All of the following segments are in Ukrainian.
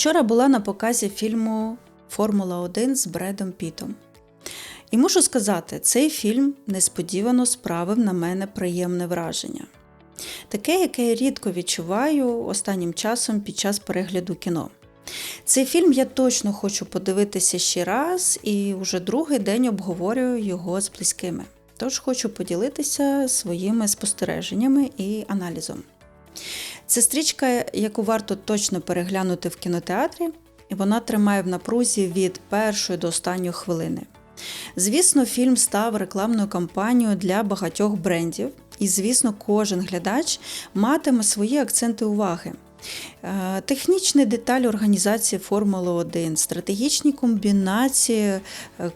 Учора була на показі фільму Формула 1 з Бредом Пітом. І мушу сказати, цей фільм несподівано справив на мене приємне враження. Таке, яке я рідко відчуваю останнім часом під час перегляду кіно. Цей фільм я точно хочу подивитися ще раз і вже другий день обговорюю його з близькими. Тож хочу поділитися своїми спостереженнями і аналізом. Це стрічка, яку варто точно переглянути в кінотеатрі, і вона тримає в напрузі від першої до останньої хвилини. Звісно, фільм став рекламною кампанією для багатьох брендів, і, звісно, кожен глядач матиме свої акценти уваги. Е, Технічні деталі організації Формули 1, стратегічні комбінації е,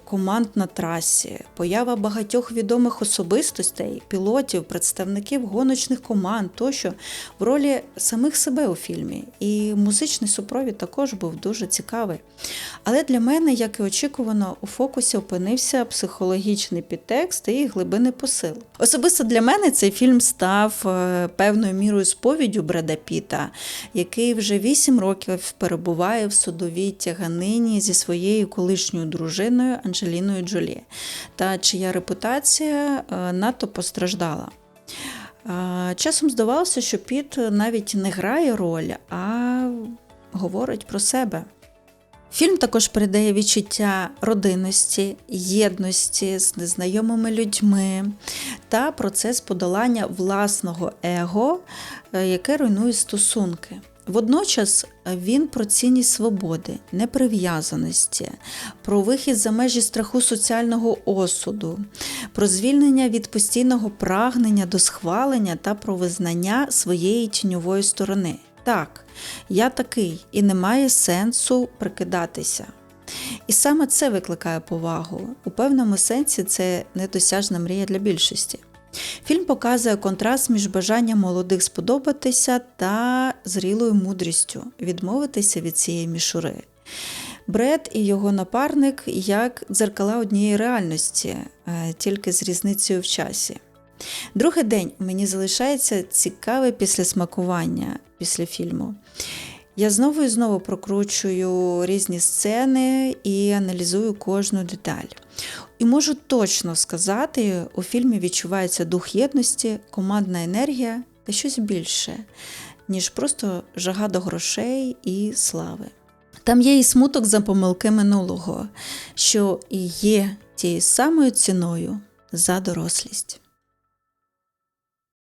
команд на трасі, поява багатьох відомих особистостей, пілотів, представників гоночних команд тощо в ролі самих себе у фільмі. І музичний супровід також був дуже цікавий. Але для мене, як і очікувано, у фокусі опинився психологічний підтекст і глибинний посил. Особисто для мене цей фільм став е, певною мірою сповіддю Бреда Піта, який вже 8 років перебуває в судовій тяганині зі своєю колишньою дружиною Анджеліною Джолі, та чия репутація е, надто постраждала. Е, Часом здавалося, що Піт навіть не грає роль, а говорить про себе. Фільм також передає відчуття родинності, єдності з незнайомими людьми та процес подолання власного его, е, яке руйнує стосунки. Водночас він про цінність свободи, неприв'язаності, про вихід за межі страху соціального осуду, про звільнення від постійного прагнення до схвалення та про визнання своєї тіньової сторони. Так, я такий і немає сенсу прикидатися. І саме це викликає повагу. У певному сенсі це недосяжна мрія для більшості. Фільм показує контраст між бажанням молодих сподобатися та зрілою мудрістю відмовитися від цієї мішури. Бред і його напарник як дзеркала однієї реальності, е, тільки з різницею в часі. Другий день мені залишається цікаве післясмакування після фільму. Я знову і знову прокручую різні сцени і аналізую кожну деталь. І можу точно сказати, у фільмі відчувається дух єдності, командна енергія та щось більше, ніж просто жага до грошей і слави. Там є і смуток за помилки минулого, що і є тією самою ціною за дорослість.